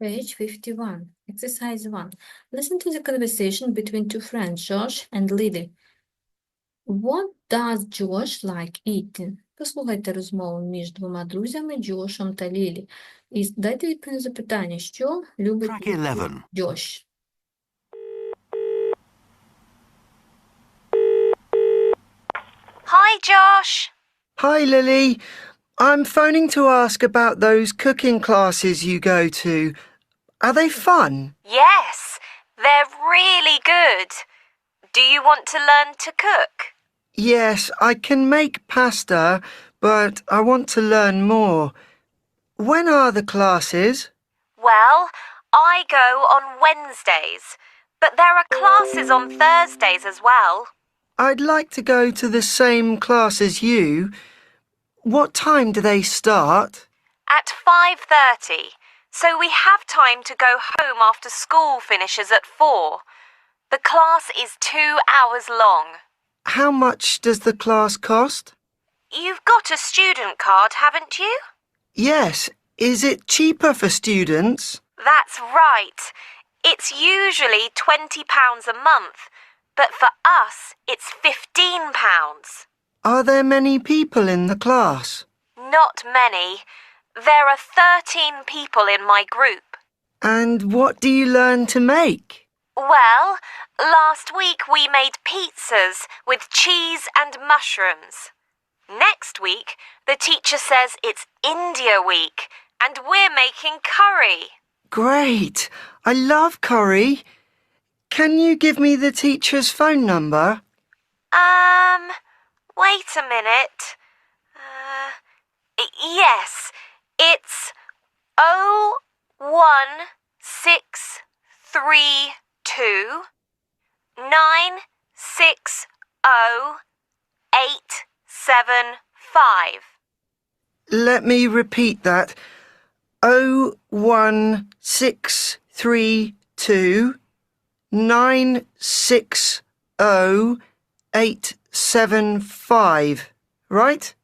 Page 51. Exercise 1. Listen to the conversation between two friends, Josh and Lily. What does Josh like eating? Послухайте розмову між двома друзями Джошем та Лілі. І дайте відповідь на запитання, що любить Track їсти 11. Джош. Hi, Josh. Hi, Lily. I'm phoning to ask about those cooking classes you go to. Are they fun? Yes, they're really good. Do you want to learn to cook? Yes, I can make pasta, but I want to learn more. When are the classes? Well, I go on Wednesdays, but there are classes on Thursdays as well. I'd like to go to the same class as you. What time do they start? At 5:30, so we have time to go home after school finishes at 4. The class is 2 hours long. How much does the class cost? You've got a student card, haven't you? Yes. Is it cheaper for students? That's right. It's usually £20 a month, but for us, it's £15. Are there many people in the class? Not many. There are 13 people in my group. And what do you learn to make? Well, last week we made pizzas with cheese and mushrooms. Next week, the teacher says it's India week and we're making curry. Great! I love curry. Can you give me the teacher's phone number? Um, wait a minute. Uh, yes, it's O one six three two nine six O eight seven five. Let me repeat that. O one six three two nine six O eight seven five. Right?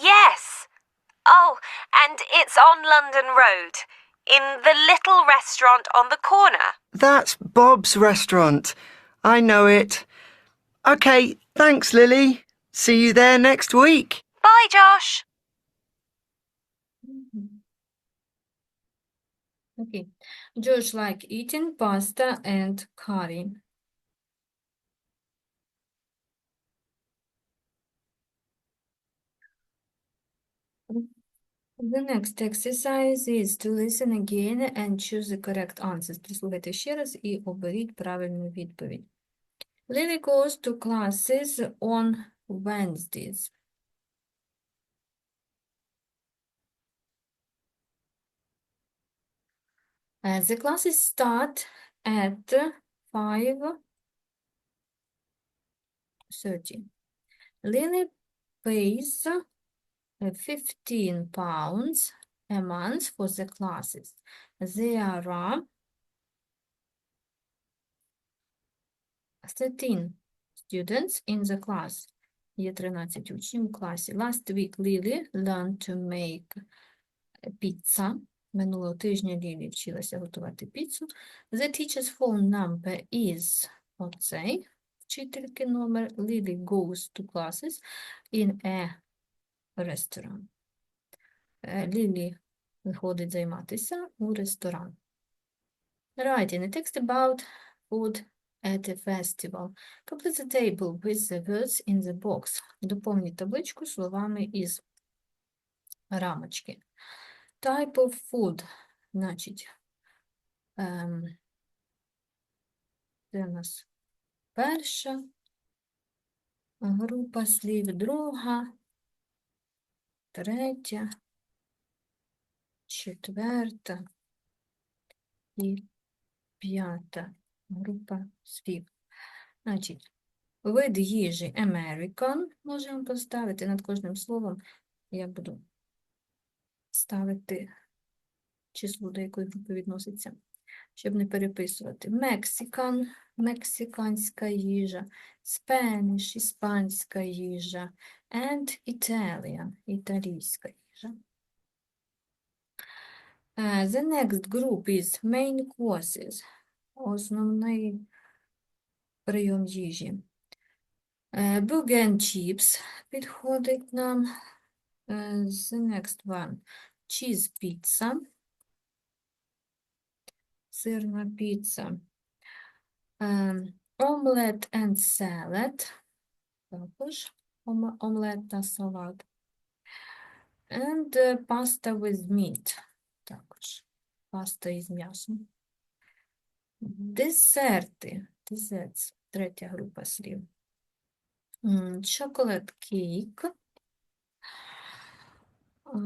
Yes. Oh, and it's on London Road, in the little restaurant on the corner. That's Bob's restaurant. I know it. Okay, thanks, Lily. See you there next week. Bye, Josh. Okay. Josh like eating pasta and curry. The next exercise is to listen again and choose the correct answers. Прислухайте ще раз і оберіть правильну відповідь. Lily goes to classes on Wednesdays. Uh, the classes start at 5.30. Lily pays uh, 15 pounds a month for the classes. There are 13 students in the class. Є 13 учнів у класі. Last week Lily learned to make pizza. Минулого тижня Лілі вчилася готувати піцу. The teacher's phone number is оцей вчительки номер. Lily goes to classes in a restaurant. Е, Лілі виходить займатися у ресторан. Writing a text about food at a festival. Complete the table with the words in the box. Доповніть табличку словами із рамочки. Type of food, значить, ем, це у нас перша група слів, друга, третя, четверта і п'ята група слів. Значить, вид їжі American можемо поставити над кожним словом. Я буду ставити число, до якої групи відноситься, щоб не переписувати. Mexican – мексиканська їжа, Spanish – іспанська їжа, and Italian – італійська їжа. Uh, the next group is main courses. Основний прийом їжі. Uh, burger and chips підходить нам. Uh, the next one cheese pizza. Сирна піца. Um, omelette and salad. Також оме- Омлет та салат. And uh, pasta with meat. Також паста із м'ясом. Десерти. Desserts. Третя група слів. Cake. А,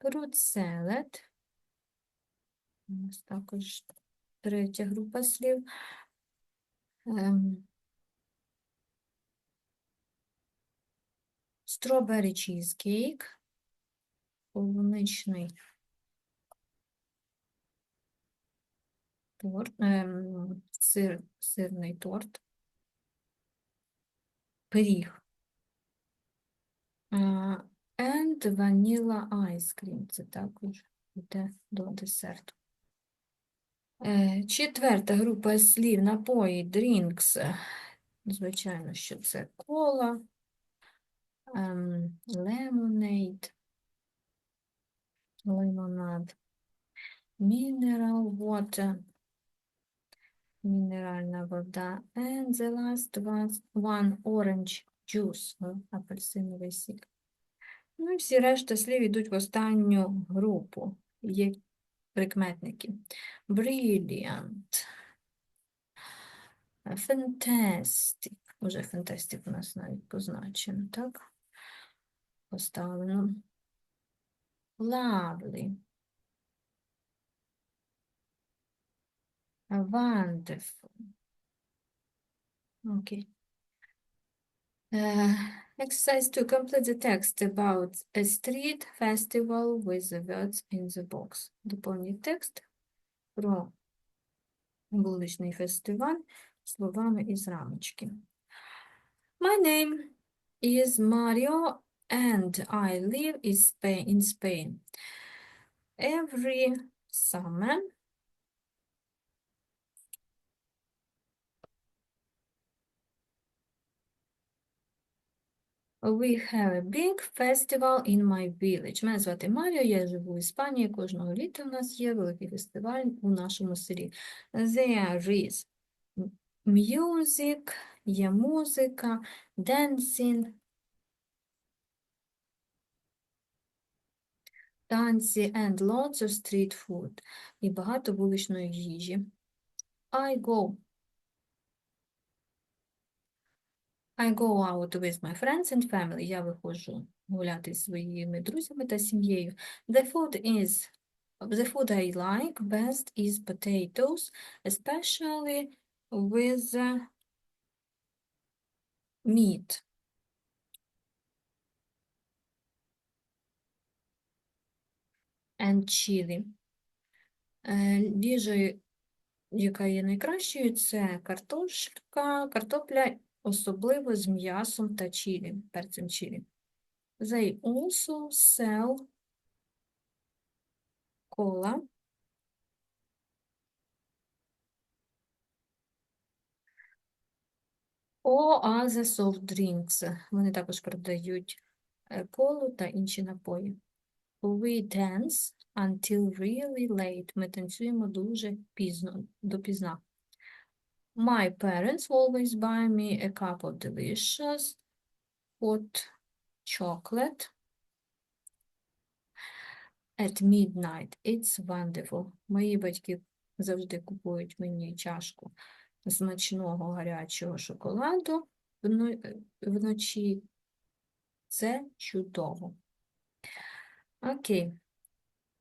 Fruit salad. У нас також третя група слів. Strawberry cheesecake. Полуничний торт, ем, сир, сирний торт. Пиріг. And vanilla ice cream. Це також йде до десерту. Е, Четверта група слів напої, drinks. Звичайно, що це кола, lemonade, лимонад, mineral water, мінеральна вода, and the last one, orange juice, е, апельсиновий сік. Ну і всі решта слів йдуть в останню групу. Є прикметники. Brilliant. Fantastic. Уже fantastic у нас навіть позначено, так? Поставлено. Lovely. Wonderful. Okay. Uh, exercise to complete the text about a street festival with the words in the box. Доповніть текст про вуличний фестиваль словами із рамочки. My name is Mario and I live in Spain. In Spain. Every summer We have a big festival in my village. Мене звати Маріо, я живу в Іспанії. Кожного літа в нас є великий фестиваль у нашому селі. There is m- music, є музика, dancing, танці and lots of street food. І багато вуличної їжі. I go I go out with my friends and family. Я виходжу гуляти зі своїми друзями та сім'єю. The food is the food I like best is potatoes, especially with uh, meat. And chili. Е, Їжею, яка є найкращою, це картошка, картопля, особливо з м'ясом та чилі, перцем чилі. They also sell cola or other soft drinks. Вони також продають е, колу та інші напої. We dance until really late. Ми танцюємо дуже пізно, допізна. My parents always buy me a cup of delicious hot chocolate at midnight. It's wonderful. Мої батьки завжди купують мені чашку смачного гарячого шоколаду вночі. Це чудово. Окей.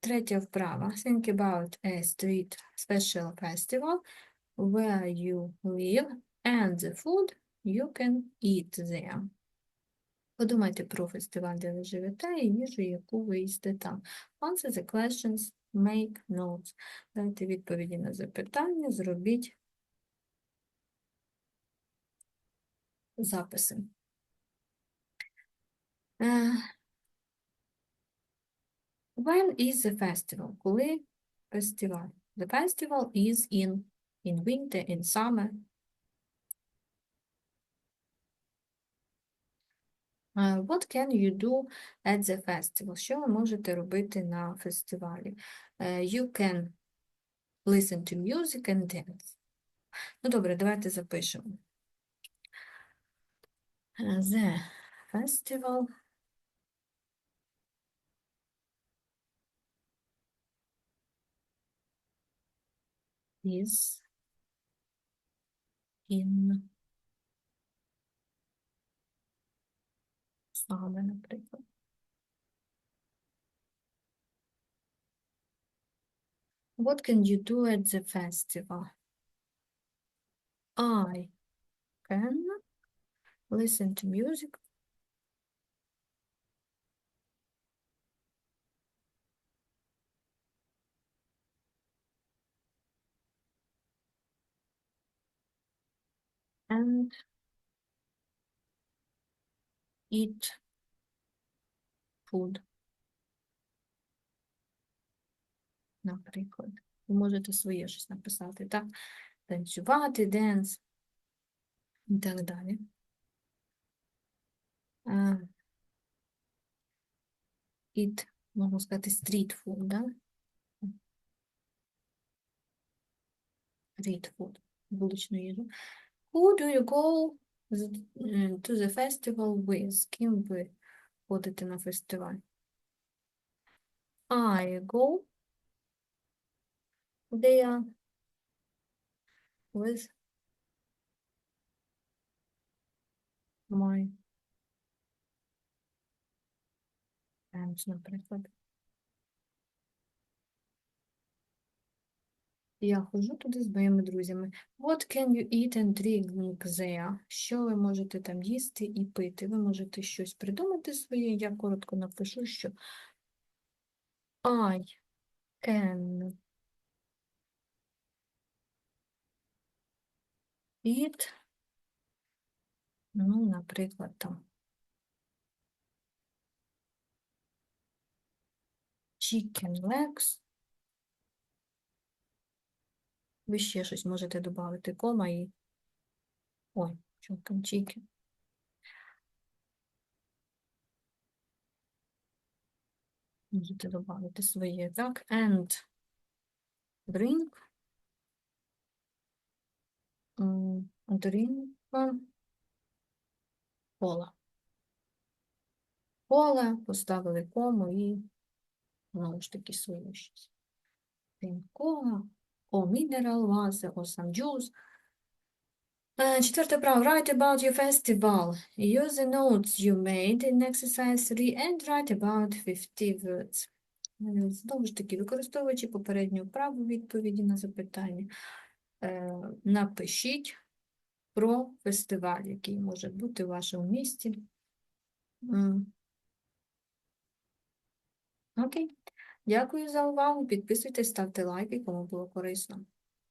Третя вправа. Think about a street special festival where you live and the food you can eat there. Подумайте про фестиваль, де ви живете, і їжу, яку ви їсте там. Answer the questions, make notes. Дайте відповіді на запитання, зробіть записи. Е, When is the festival? Коли фестиваль? The festival is in, in winter, in summer. Uh, what can you do at the festival? Що ви можете робити на фестивалі? Uh, you can listen to music and dance. Ну, добре, давайте запишемо. Uh, The festival is in summer, наприклад. What can you do at the festival? I can listen to music. And eat food. Наприклад, ви можете своє щось написати, так? Танцювати, денс і так далі. Eat, можна сказати, street food, да? Street food, вуличну їжу. Who do you go з- е, to the festival with? З ким ви ходите на фестиваль? I go there with my friends, наприклад. Я ходжу туди з моїми друзями. What can you eat and drink there? Що ви можете там їсти і пити? Ви можете щось придумати своє. Я коротко напишу, що I can eat, ну, наприклад, там chicken legs. Ви ще щось можете додати, кома і. Ой, що там chicken. Можете додати своє, так, and drink. Drink кола. Кола, поставили кому і знову ж таки своє щось. Кола, or mineral water, or some juice. Е, Четверте право. Write about your festival. Use the notes you made in exercise 3 and write about 50 words. Е, Знову ж таки, використовуючи попередню вправу відповіді на запитання, е, напишіть про фестиваль, який може бути у вашому місті. Окей. Дякую за увагу. Підписуйтесь, ставте лайки, кому було корисно.